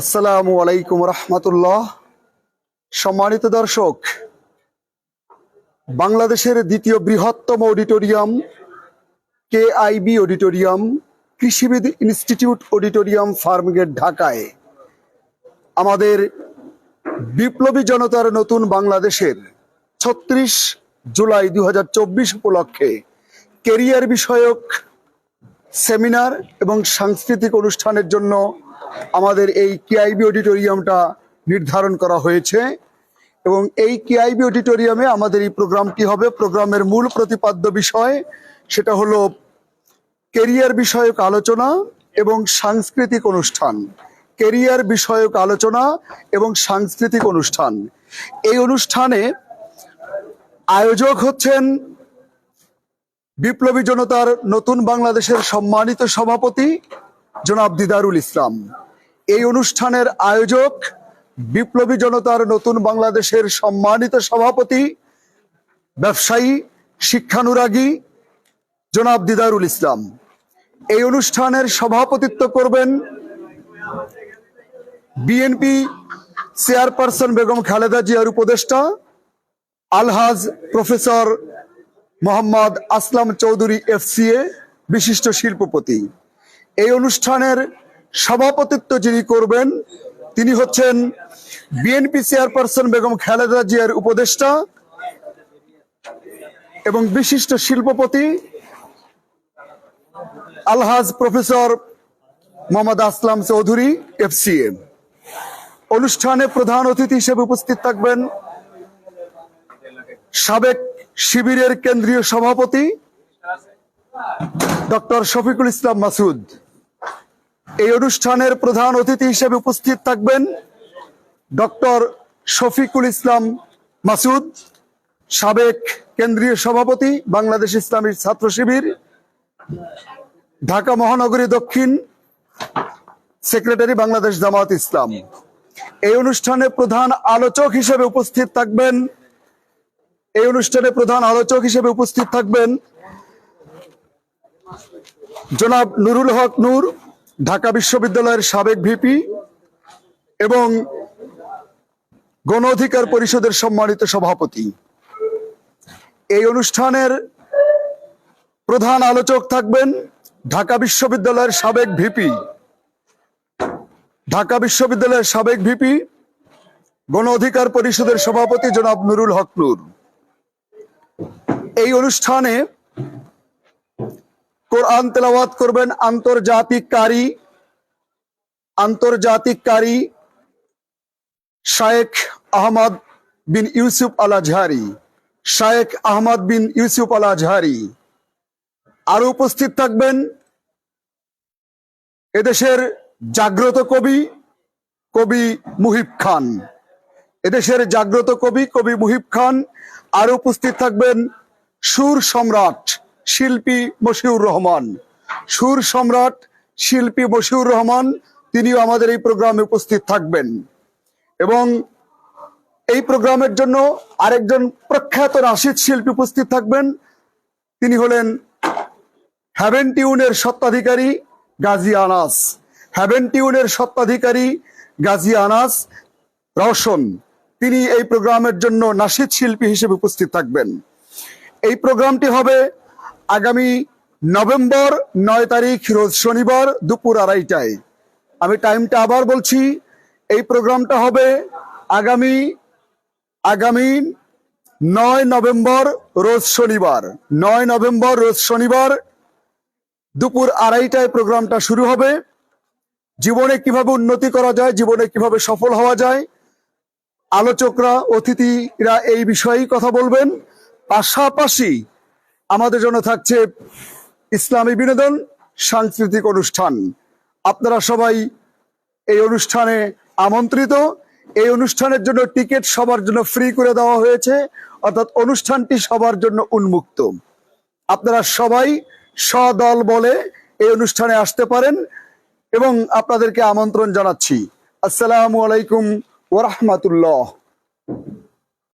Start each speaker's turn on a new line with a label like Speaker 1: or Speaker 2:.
Speaker 1: আসসালামু আলাইকুম রহমতুল্লাহ। সম্মানিত দর্শক, বাংলাদেশের দ্বিতীয় বৃহত্তম অডিটোরিয়াম কে আইবি অডিটোরিয়াম, কৃষিবিদ ইনস্টিটিউট অডিটোরিয়াম ফার্মগেট ঢাকায়। আমাদের বিপ্লবী জনতার নতুন বাংলাদেশের ছত্রিশ জুলাই দু হাজার চব্বিশ উপলক্ষে কেরিয়ার বিষয়ক সেমিনার এবং সাংস্কৃতিক অনুষ্ঠানের জন্য আমাদের এই কেআইবি অডিটোরিয়ামটা নির্ধারণ করা হয়েছে এবং এই কেআইবি অডিটোরিয়ামে আমাদের এই প্রোগ্রামটি হবে। প্রোগ্রামের মূল প্রতিপাদ্য বিষয় সেটা হলো কেরিয়ার বিষয়ক আলোচনা এবং সাংস্কৃতিক অনুষ্ঠান। কেরিয়ার বিষয়ক আলোচনা এবং সাংস্কৃতিক অনুষ্ঠান। এই অনুষ্ঠানে আয়োজক হচ্ছেন বিপ্লবী জনতার নতুন বাংলাদেশের সম্মানিত সভাপতি জনাব দিদারুল ইসলাম। এই অনুষ্ঠানের আয়োজক বিপ্লবী জনতার নতুন বাংলাদেশের সম্মানিত সভাপতি, ব্যবসায়ী, শিক্ষানুরাগী জনাব দিদারুল ইসলাম। এই অনুষ্ঠানের সভাপতিত্ব করবেন বিএনপি চেয়ারপারসন বেগম খালেদা জিয়ার উপদেষ্টা, আলহাজ প্রফেসর মোহাম্মদ আসলাম চৌধুরী এফসিএ, বিশিষ্ট শিল্পপতি। এই অনুষ্ঠানের সভাপতিত্ব যিনি করবেন, তিনি হচ্ছেন বিএনপি চেয়ারপারসন বেগম খালেদা জিয়ার উপদেষ্টা এবং বিশিষ্ট শিল্পপতি আলহাজ প্রফেসর মোহাম্মদ আসলাম চৌধুরী, এফসিএ। অনুষ্ঠানে প্রধান অতিথি হিসেবে উপস্থিত থাকবেন সাবেক শিবিরের কেন্দ্রীয় সভাপতি ডক্টর শফিকুল ইসলাম মাসুদ। এই অনুষ্ঠানের প্রধান অতিথি হিসেবে উপস্থিত থাকবেন ডক্টর শফিকুল ইসলাম মাসুদ, সাবেক কেন্দ্রীয় সভাপতি, বাংলাদেশ ইসলামী ছাত্র শিবির, ঢাকা মহানগরী দক্ষিণ, সেক্রেটারি বাংলাদেশ জামাত ইসলাম। এই অনুষ্ঠানে প্রধান আলোচক হিসেবে উপস্থিত থাকবেন, এই অনুষ্ঠানে প্রধান আলোচক হিসেবে উপস্থিত থাকবেন জনাব নুরুল হক নূর ঢাকা বিশ্ববিদ্যালয়ের সাবেক ভিপি এবং গণ অধিকার পরিষদের সম্মানিত সভাপতি। এই অনুষ্ঠানের প্রধান আলোচক থাকবেন ঢাকা বিশ্ববিদ্যালয়ের সাবেক ভিপি। ঢাকা বিশ্ববিদ্যালয়ের সাবেক ভিপি গণ অধিকার পরিষদের সভাপতি জনাব নুরুল হক নূর। এই অনুষ্ঠানে কোরআন তেলাওয়াত করবেন আন্তর্জাতিক কারি আন্তর্জাতিক কারি শায়েখ আহমদ বিন ইউসুফ আল আজহারি শায়েখ আহমদ বিন ইউসুফ আল আজহারি আরও উপস্থিত থাকবেন এদেশের জাগ্রত কবি কবি মুহিব খান। এদেশের জাগ্রত কবি কবি মুহিব খান। আরও উপস্থিত থাকবেন সুর সম্রাট শিল্পী মশিউর রহমান। সুর সম্রাট শিল্পী মশিউর রহমান, তিনিও আমাদের এই প্রোগ্রামে উপস্থিত থাকবেন। এবং এই প্রোগ্রামের জন্য আরেকজন প্রখ্যাত রাশিদ শিল্পী উপস্থিত থাকবেন। তিনি হলেন হ্যাভেন টিউনের সত্ত্বাধিকারী গাজী আনাস। হ্যাভেন টিউনের সত্ত্বাধিকারী গাজী আনাস রওশন, তিনি এই প্রোগ্রামের জন্য নাসিদ শিল্পী হিসেবে উপস্থিত থাকবেন। এই প্রোগ্রামটি হবে আগামী নভেম্বর নয় তারিখ, রোজ শনিবার দুপুর আড়াইটায়। আমি টাইমটা আবার বলছি, এই প্রোগ্রামটা হবে আগামী আগামী নয় নভেম্বর, রোজ শনিবার। নয় নভেম্বর, রোজ শনিবার দুপুর আড়াইটায় প্রোগ্রামটা শুরু হবে। জীবনে কীভাবে উন্নতি করা যায়, জীবনে কীভাবে সফল হওয়া যায়, আলোচকরা, অতিথিরা এই বিষয়েই কথা বলবেন। পাশাপাশি আমাদের জন্য থাকছে ইসলামী বিনোদন সাংস্কৃতিক অনুষ্ঠান। আপনারা সবাই এই অনুষ্ঠানে আমন্ত্রিত। এই অনুষ্ঠানের জন্য টিকিট সবার জন্য ফ্রি করে দেওয়া হয়েছে, অর্থাৎ অনুষ্ঠানটি সবার জন্য উন্মুক্ত। আপনারা সবাই সদল বলে এই অনুষ্ঠানে আসতে পারেন এবং আপনাদেরকে আমন্ত্রণ জানাচ্ছি। আসসালামু আলাইকুম ওরহমাতুল্লাহ